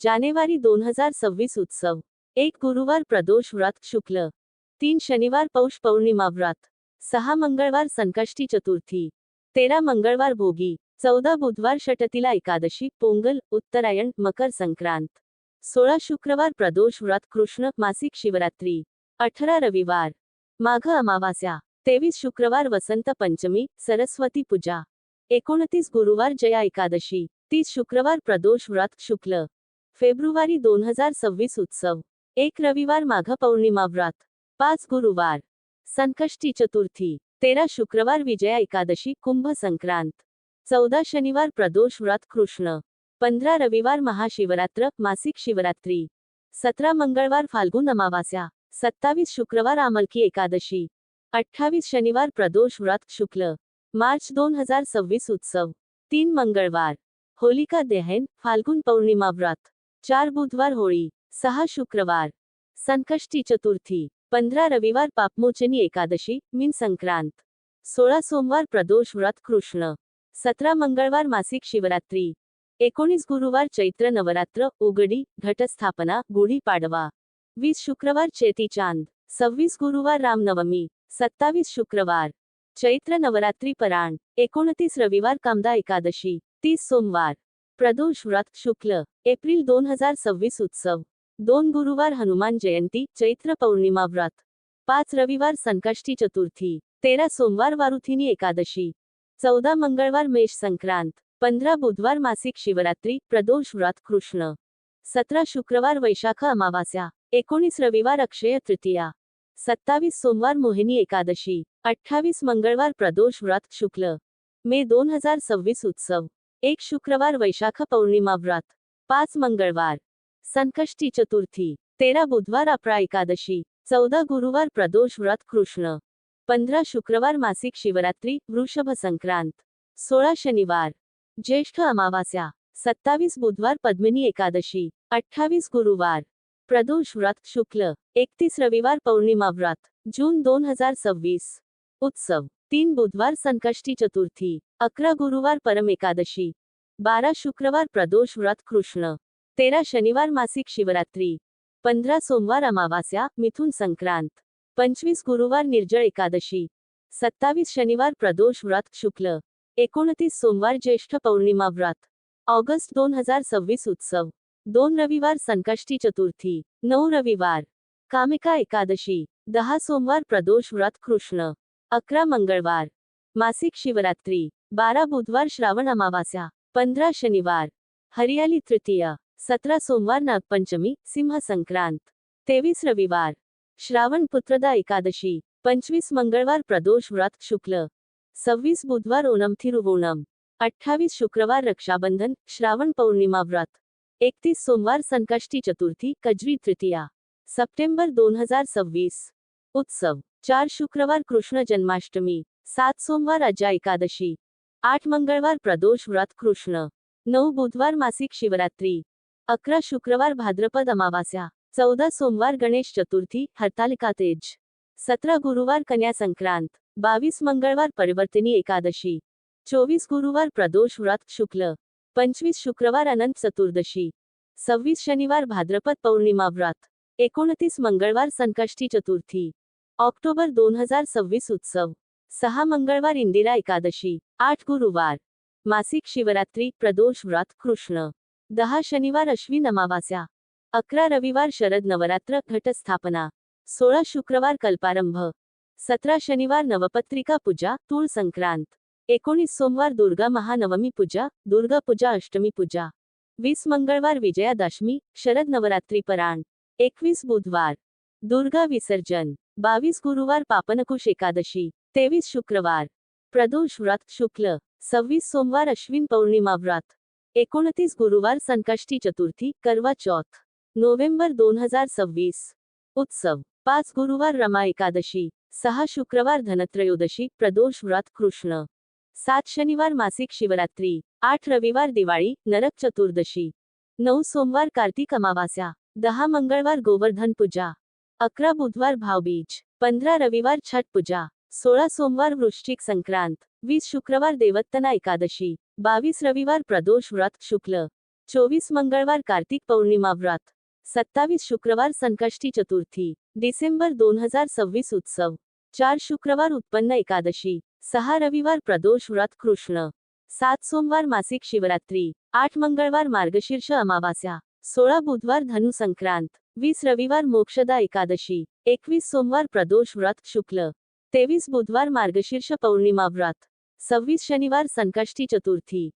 जानेवारी दोन हजार सव्वीस उत्सव. एक गुरुवार प्रदोष व्रत शुक्ल. तीन शनिवार पौष पौर्णिमा व्रत. सहा मंगळवार संकष्टी चतुर्थी. तेरा मंगळवार भोगी. चौदा बुधवार षटतिला एकादशी पोंगल उत्तरायण मकर संक्रांत. सोळा शुक्रवार प्रदोष व्रत कृष्ण मासिक शिवरात्री. अठरा रविवार. माघ अमावास्या. तेवीस शुक्रवार वसंत पंचमी सरस्वती पूजा. एकोणतीस गुरुवार जया एकादशी. तीस शुक्रवार प्रदोष व्रत शुक्ल. फेब्रुवारी दोन हजार सव्वीस उत्सव. एक रविवार माघ पौर्णिमा व्रत. पाच गुरुवार. संकष्टी चतुर्थी. तेरा शुक्रवार विजया एकादशी कुंभ संक्रांत. चौदा शनिवार प्रदोष व्रत कृष्ण. पंधरा रविवार महाशिवरात्र मासिक शिवरात्री. सतरा मंगळवार फाल्गुन अमावास्या. सत्तावीस शुक्रवार आमलकी एकादशी. अठ्ठावीस शनिवार प्रदोष व्रत शुक्ल. मार्च दोन हजार सव्वीस उत्सव. तीन मंगळवार. होलिका दहन फाल्गुन पौर्णिमा व्रत. चार बुधवार होळी सहा शुक्रवार. संकष्टी चतुर्थी पंधरा रविवार पापमोचनी एकादशी मीन संक्रांत. सोळा सोमवार प्रदोष व्रत कृष्ण. सतरा मंगळवार मासिक शिवरात्री. एकोणीस गुरुवार चैत्र नवरात्र उगडी घटस्थापना गुढी पाडवा. वीस शुक्रवार चेती चांद. सव्वीस गुरुवार रामनवमी. सत्तावीस शुक्रवार. चैत्र नवरात्री पराण. एकोणतीस रविवार कामदा एकादशी. तीस सोमवार. प्रदोष व्रत शुक्ल एप्रिल दोन हजार सव्वीस उत्सव. दोन गुरुवार हनुमान जयंती चैत्र पौर्णिमा व्रत. पाच रविवार संकष्टी चतुर्थी तेरा सोमवार वारुथिनी एकादशी. चौदा मंगळवार मेष संक्रांत पंधरा बुधवार मासिक शिवरात्री प्रदोष व्रत कृष्ण. सतरा शुक्रवार वैशाख अमावास्या एकोणीस रविवार अक्षय तृतीया. सत्तावीस सोमवार मोहिनी एकादशी अठ्ठावीस मंगळवार प्रदोष व्रत शुक्ल. मे दोन हजार सव्वीस उत्सव. एक शुक्रवार वैशाख पौर्णिमा व्रत पाच मंगळवार संकष्टी चतुर्थी तेरा बुधवार अपरा एकादशी चौदा गुरुवार प्रदोष व्रत कृष्ण पंधरा शुक्रवार मासिक शिवरात्री वृषभ संक्रांत सोळा शनिवार ज्येष्ठ अमावास्या सत्तावीस बुधवार पद्मिनी एकादशी अठ्ठावीस गुरुवार प्रदोष व्रत शुक्ल एकतीस रविवार पौर्णिमा व्रत जून दोन हजार सव्वीस. उत्सव तीन बुधवार संकष्टी चतुर्थी अकरा गुरुवार परम एकादशी बारा शुक्रवार प्रदोष व्रत कृष्ण तेरा शनिवार मासिक शिवरात्री पंधरा सोमवार अमावास्या मिथुन संक्रांत पंचवीस गुरुवार निर्जळ एकादशी सत्तावीस शनिवार प्रदोष व्रत शुक्ल एकोणतीस सोमवार ज्येष्ठ पौर्णिमा व्रत ऑगस्ट दोन हजार सव्वीस उत्सव दोन रविवार संकष्टी चतुर्थी नऊ रविवार कामिका एकादशी दहा सोमवार प्रदोष व्रत कृष्ण. अकरा मंगळवार मासिक शिवरात्री बारा बुधवार श्रावण अमावास्या पंधरा शनिवार हरियाली तृतीय सतरा सोमवार नागपंचमी सिंह संक्रांत तेवीस रविवार श्रावण पुत्रदा एकादशी पंचवीस मंगळवार प्रदोष व्रत शुक्ल सव्वीस बुधवार ओणम थिरुवोणम अठ्ठावीस शुक्रवार रक्षाबंधन श्रावण पौर्णिमा व्रत एकतीस सोमवार संकष्टी चतुर्थी कजरी तृतीया सप्टेंबर दोन हजार सव्वीस. उत्सव चार शुक्रवार कृष्ण जन्माष्टमी सात सोमवार अजा एकादशी आठ मंगळवार प्रदोष व्रत कृष्ण नऊ बुधवार मासिक शिवरात्री अकरा शुक्रवार भाद्रपद अमावास्या चौदा सोमवार गणेश चतुर्थी हरतालिका तेज सतरा गुरुवार कन्या संक्रांत बावीस मंगळवार परिवर्तिनी एकादशी चोवीस गुरुवार प्रदोष व्रत शुक्ल पंचवीस शुक्रवार अनंत चतुर्दशी सव्वीस शनिवार भाद्रपद पौर्णिमा व्रत एकोणतीस मंगळवार संकष्टी चतुर्थी ऑक्टोबर दोन हजार सव्वीस उत्सव. सहा मंगळवार इंदिरा एकादशी. आठ गुरुवार. मासिक शिवरात्री. प्रदोष व्रत. कृष्ण. दहा शनिवार अश्विन अमावास्या. अकरा रविवार शरद नवरात्र. घटस्थापना सोळा शुक्रवार कल्पारंभ. सतरा शनिवार नवपत्रिका पूजा. तूळ संक्रांत. एकोणीस सोमवार दुर्गा महानवमी पूजा. दुर्गा पूजा अष्टमी पूजा. वीस मंगळवार विजयादशमी. शरद नवरात्री पराण. एकवीस बुधवार. दुर्गा विसर्जन बावीस गुरुवार पापनकुश एकादशी तेवीस शुक्रवार. प्रदोष व्रत शुक्ल सव्वीस सोमवार अश्विन पौर्णिमा व्रत. एकोणतीस गुरुवार संकष्टी चतुर्थी करवा चौथ. नोव्हेंबर दोन हजार सव्वीस. उत्सव पाच गुरुवार रमा एकादशी सहा शुक्रवार धनत्रयोदशी प्रदोष व्रत कृष्ण. सात शनिवार मासिक शिवरात्री आठ रविवार दिवाळी नरक चतुर्दशी. नऊ सोमवार कार्तिक अमावास्या दहा मंगळवार गोवर्धन पूजा. अकरा बुधवार भावबीज पंधरा रविवार छठ पूजा सोळा सोमवार वृश्चिक संक्रांत वीस शुक्रवार देवत्तना एकादशी बावीस रविवार प्रदोष व्रत शुक्ल चोवीस मंगळवार कार्तिक पौर्णिमा व्रत सत्तावीस शुक्रवार संकष्टी चतुर्थी डिसेंबर दोन हजार सव्वीस उत्सव चार शुक्रवार उत्पन्न एकादशी सहा रविवार प्रदोष व्रत कृष्ण सात सोमवार मासिक शिवरात्री आठ मंगळवार मार्गशीर्ष अमावास्या सोळा बुधवार धनु संक्रांत वीस रविवार मोक्षदा एकादशी एकवीस सोमवार प्रदोष व्रत शुक्ल तेवीस बुधवार मार्गशीर्ष पौर्णिमा व्रत सव्वीस शनिवार संकष्टी चतुर्थी.